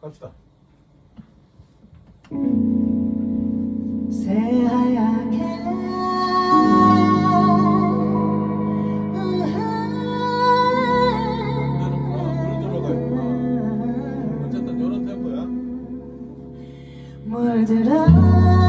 갑시다. 물들어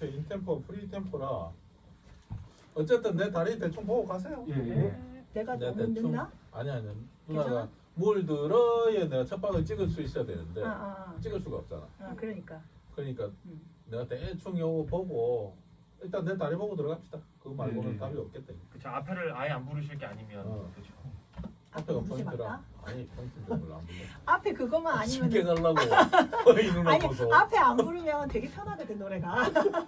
앞에 인템포, 프리템포라. 어쨌든 내 다리 대충 보고 가세요. 예. 네, 내가 내 너무 늦나? 아니 아니. 누나가 괜찮아? 물들어에 내가 첫 방을 찍을 수 있어야 되는데 아, 아, 찍을 수가 없잖아. 아, 아, 그러니까. 그러니까 음. 내가 대충 요거 보고 일단 내 다리 보고 들어갑시다. 그거 말고는 네. 답이 없겠다. 그쵸 앞에를 아예 안 부르실 게 아니면 어. 그쵸. 앞에가 포인트라. 맞다? 아니 포인트인 줄 몰라 안 불러. 앞에 그것만 쉽게 아니면 가려고 이 누나 아니 보소. 앞에 안 부르면 되게 편하거든 노래가.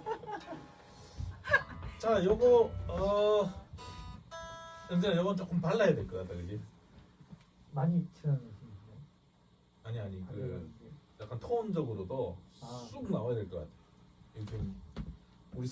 자, 요거 어 현재 요건 조금 발라야 될 것 같다, 그지? 많이 친한 아니 아니 그? 약간 톤적으로도 아. 쑥 나와야 될 것 같아. 이렇게